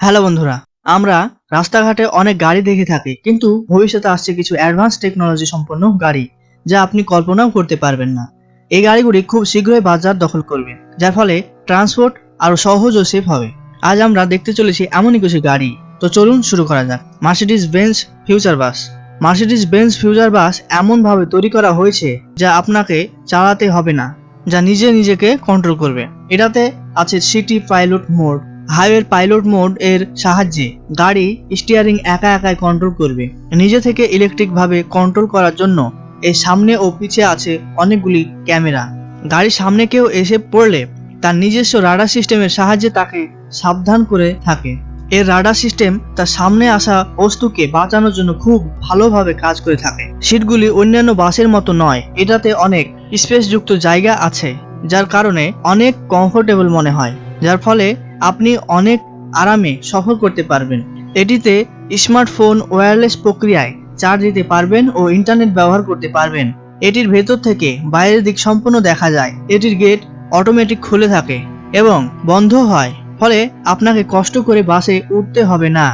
Hello বন্ধুরা, আমরা রাস্তাঘাটে অনেক গাড়ি দেখে থাকি, কিন্তু ভবিষ্যতে আসছে কিছু অ্যাডভান্স টেকনোলজি সম্পন্ন গাড়ি, যা আপনি কল্পনাও করতে পারবেন না। এই গাড়িগুলি খুব শীঘ্রই বাজার দখল করবে, যার ফলে ট্রান্সপোর্ট আরও সহজ ও সেফ হবে। আজ আমরা দেখতে চলেছি এমনই কিছু গাড়ি, তো চলুন শুরু করা যাক। Mercedes Benz future bus Mercedes Benz future bus এমনভাবে তৈরি করা হয়েছে, যা আপনাকে চালাতে হবে না, যা নিজে নিজেকে কন্ট্রোল করবে। এটাতে আছে সিটি পাইলট মোড হাইওয়ের পাইলট মোড এর সাহায্যে গাড়ি স্টিয়ারিং একা একাই কন্ট্রোল করবে। নিজে থেকে ইলেকট্রিক ভাবে কন্ট্রোল করার জন্য এর সামনে ও পিছে আছে অনেকগুলি ক্যামেরা। গাড়ির সামনে কেউ এসে পড়লে তার নিজস্ব রাডার সিস্টেমের সাহায্যে তাকে সাবধান করে থাকে। এর রাডার সিস্টেম তার সামনে আসা বস্তুকে বাঁচানোর জন্য খুব ভালোভাবে কাজ করে থাকে। সিটগুলি অন্যান্য বাসের মতো নয়, এটাতে অনেক স্পেসযুক্ত জায়গা আছে, যার কারণে অনেক কমফোর্টেবল মনে হয়, যার ফলে আপনি অনেক আরামে সফর করতে পারবেন। এটিতে স্মার্টফোন, ওয়্যারলেস প্রক্রিয়ায় চার্জ দিতে পারবেন ও ইন্টারনেট ব্যবহার করতে পারবেন। এটির ভেতর থেকে বাইরের দিক সম্পূর্ণ দেখা যায়। এটির গেট অটোমেটিক খুলে থাকে এবং বন্ধ হয়, ফলে আপনাকে কষ্ট করে বাসে উঠতে হবে না।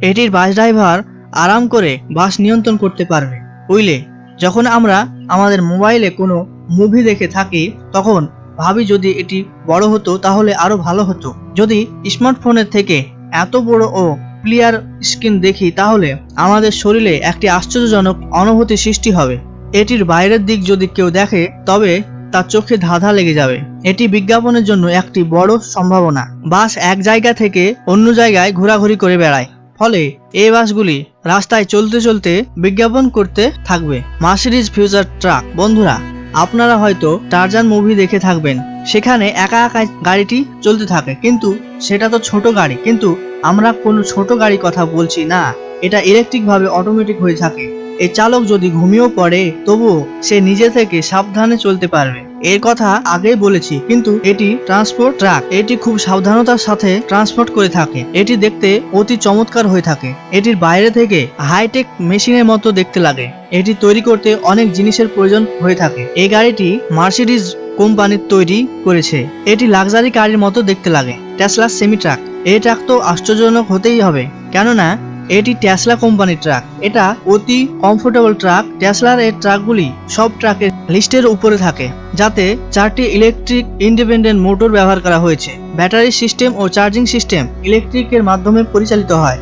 এটির বাস ড্রাইভার আরাম করে বাস নিয়ন্ত্রণ করতে পারবে। বুঝলে যখন আমরা আমাদের মোবাইলে কোনো মুভি দেখে থাকি, তখন ভাবি যদি এটি বড় হতো তাহলে আরও ভালো হতো। যদি স্মার্টফোনের থেকে এত বড় ও ক্লিয়ার স্ক্রিন দেখি তাহলে আমাদের শরীরে একটি আশ্চর্যজনক অনুভূতি সৃষ্টি হবে। এটির বাইরের দিক যদি কেউ দেখে, তবে তার চোখে ধাঁধা লেগে যাবে। এটি বিজ্ঞাপনের জন্য একটি বড় সম্ভাবনা। বাস এক জায়গা থেকে অন্য জায়গায় ঘোরাঘুরি করে বেড়ায়। ফলে এই বাসগুলি রাস্তায় চলতে চলতে বিজ্ঞাপন করতে থাকবে। মার্সিডিজ ফিউচার ট্রাক, বন্ধুরা আপনারা হয়তো টারজান মুভি দেখে থাকবেন। সেখানে একা একা গাড়িটি চলতে থাকে। কিন্তু সেটা তো ছোট গাড়ি। কিন্তু আমরা কোনো ছোট গাড়ি কথা বলছি না। এটা ইলেকট্রিক ভাবে অটোমেটিক হয়ে থাকে। এই চালক যদি ঘুমিয়েও পড়ে, তবুও সে নিজে থেকে সাবধানে চলতে পারবে। এর কথা আগেই বলেছি, কিন্তু এটি ট্রান্সপোর্ট ট্রাক এটি খুব সাবধানতার সাথে ট্রান্সপোর্ট করে থাকে। এটি দেখতে অতি চমৎকার হয়ে থাকে। এটির বাইরে থেকে হাইটেক মেশিনের মতো দেখতে লাগে। এটি তৈরি করতে অনেক জিনিসের প্রয়োজন হয়ে থাকে। এই গাড়িটি মার্সিডিজ কোম্পানির তৈরি করেছে। এটি লাক্সারি গাড়ির মতো দেখতে লাগে। টেসলা সেমি ট্রাক এই ট্রাক তো আশ্চর্যজনক হতেই হবে। কেননা এটি টেসলা কোম্পানির ট্রাক এটা অতি কমফোর্টেবল ট্রাক টেসলার এই ট্রাকগুলি সব ট্রাকের লিস্টের উপরে থাকে, যাতে চারটি ইলেকট্রিক ইন্ডিপেন্ডেন্ট মোটর ব্যবহার করা হয়েছে। ব্যাটারি সিস্টেম ও চার্জিং সিস্টেম ইলেকট্রিকের মাধ্যমে পরিচালিত হয়।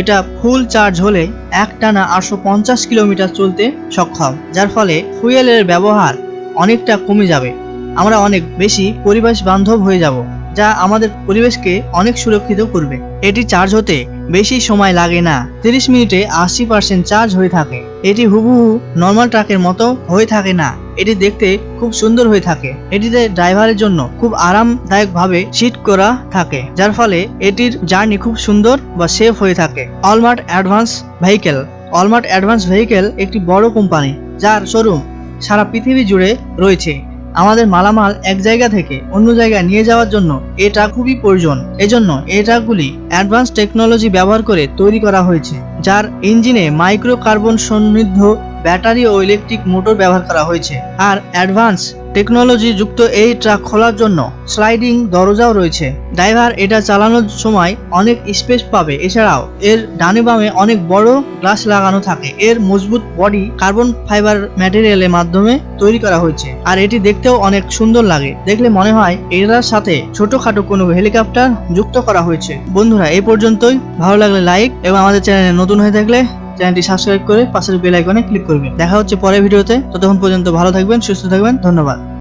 এটা ফুল চার্জ হলে একটানা আটশো পঞ্চাশ কিলোমিটার চলতে সক্ষম, যার ফলে ফুয়েলের ব্যবহার অনেকটা কমে যাবে। আমরা অনেক বেশি পরিবেশ বান্ধব হয়ে যাব। যা আমাদের পরিবেশকে অনেক সুরক্ষিত করবে। এটি চার্জ হতে বেশি সময় লাগে না। তিরিশ মিনিটে আশি পার্সেন্ট চার্জ হয়ে থাকে। এটি হুবহু নর্মাল ট্রাকের মতো হয়ে থাকে না। এটি দেখতে খুব সুন্দর হয়ে থাকে। এটিতে ড্রাইভারের জন্য খুব আরামদায়ক ভাবে সিট করা থাকে, যার ফলে এটির জার্নি খুব সুন্দর বা সেফ হয়ে থাকে। Walmart advance vehicle Walmart advance vehicle একটি বড় কোম্পানি যার শোরুম সারা পৃথিবী জুড়ে রয়েছে। আমাদের মালামাল এক জায়গা থেকে অন্য জায়গায় নিয়ে যাওয়ার জন্য এই ট্রাক খুবই প্রয়োজন। এজন্য এই ট্রাকগুলি অ্যাডভান্স টেকনোলজি ব্যবহার করে তৈরি করা হয়েছে, যার ইঞ্জিনে মাইক্রো কার্বন সমৃদ্ধ ব্যাটারি ও ইলেকট্রিক মোটর ব্যবহার করা হয়েছে। আর অ্যাডভান্স টেকনোলজি যুক্ত এই ট্রাক খোলার জন্য স্লাইডিং দরজাও রয়েছে। ড্রাইভার এটা চালানোর সময় অনেক স্পেস পাবে। এছাড়াও এর ডানে বামে অনেক বড় গ্লাস লাগানো থাকে। এর মজবুত বডি কার্বন ফাইবার ম্যাটেরিয়ালের মাধ্যমে তৈরি করা হয়েছে। আর এটি দেখতেও অনেক সুন্দর লাগে। দেখলে মনে হয় এটার সাথে ছোটখাটো কোনো হেলিকপ্টার যুক্ত করা হয়েছে। বন্ধুরা এই পর্যন্তই। ভালো লাগলে লাইক এবং আমাদের চ্যানেলে নতুন হয়ে থাকলে চ্যানেলটি সাবস্ক্রাইব করে পাশের বেল আইকনে ক্লিক করবেন। দেখা হচ্ছে পরের ভিডিওতে। ততক্ষণ পর্যন্ত ভালো থাকবেন, সুস্থ থাকবেন। ধন্যবাদ।